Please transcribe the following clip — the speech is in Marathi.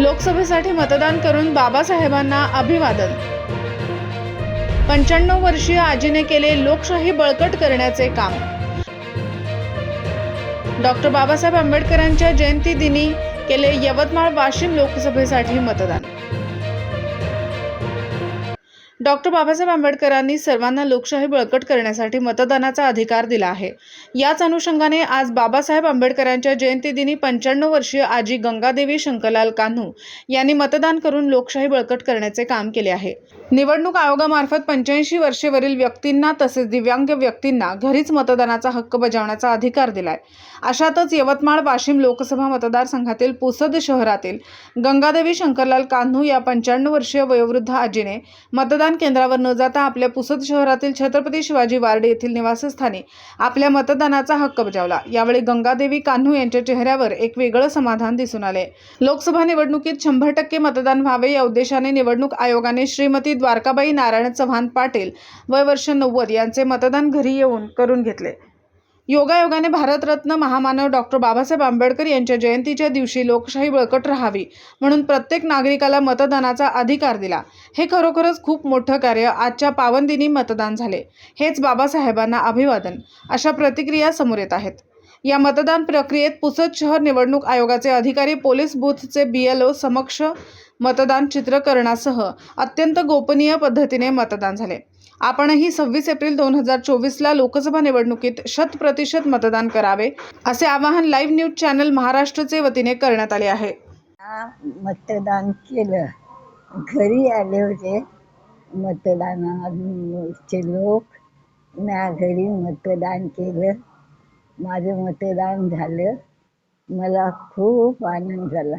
लोकसभेसाठी मतदान करून बाबासाहेबांना अभिवादन. पंच्याण्णव वर्षीय आजीने केले लोकशाही बळकट करण्याचे काम. डॉक्टर बाबासाहेब आंबेडकरांच्या जयंती दिनी केले यवतमाळ वाशिम लोकसभेसाठी मतदान. डॉक्टर बाबासाहेब आंबेडकरांनी सर्वांना लोकशाही बळकट करण्यासाठी मतदानाचा अधिकार दिला आहे. याच अनुषंगाने आज बाबासाहेब आंबेडकरांच्या जयंतीदिनी पंच्याण्णव वर्षीय आजी गंगादेवी शंकरलाल कान्हू यांनी मतदान करून लोकशाही बळकट करण्याचे काम केले आहे. निवडणूक आयोगामार्फत पंच्याऐंशी वर्षेवरील व्यक्तींना तसेच दिव्यांग व्यक्तींना घरीच मतदानाचा हक्क बजावण्याचा अधिकार दिलाय. अशातच यवतमाळ वाशिम लोकसभा मतदारसंघातील पुसद शहरातील गंगादेवी शंकरलाल कान्हू या पंच्याण्णव वर्षीय वयोवृद्ध आजीने मतदान केंद्रावर न जाता आपल्या पुसद शहरातील छत्रपती शिवाजी वार्ड येथील निवासस्थानी आपल्या मतदानाचा हक्क बजावला. यावेळी गंगादेवी कान्हू यांच्या चेहऱ्यावर एक वेगळं समाधान दिसून आले. लोकसभा निवडणुकीत शंभर टक्के मतदान व्हावे या उद्देशाने निवडणूक आयोगाने श्रीमती द्वारकाबाई नारायण चव्हाण पाटील वय वर्ष नव्वद यांचे मतदान घरी येऊन करून घेतले. योगायोगाने भारतरत्न महामानव डॉक्टर बाबासाहेब आंबेडकर यांच्या जयंतीच्या दिवशी लोकशाही बळकट राहावी म्हणून प्रत्येक नागरिकाला मतदानाचा अधिकार दिला. हे खरोखरच खूप मोठं कार्य आजच्या पावनदिनी मतदान झाले. हेच बाबासाहेबांना अभिवादन. अशा प्रतिक्रिया समोर येत आहेत. या मतदान प्रक्रियेत पुसद शहर निवडणूक आयोगाचे अधिकारी पोलीस बूथचे बीएलओ समक्ष मतदान चित्रकरणासह अत्यंत गोपनीय पद्धतीने मतदान झाले. आपणही सव्वीस एप्रिल दोन हजार चोवीसला लोकसभा निवडणुकीत शत प्रतिशत मतदान करावे असे आवाहन लाईव्ह न्यूज चॅनल महाराष्ट्रचे वतीने करण्यात आले आहे. मतदान केलं. घरी आले होते मतदानाचे लोक. घरी मतदान केलं. माझे मतदान झालं. मला खूप आनंद झाला.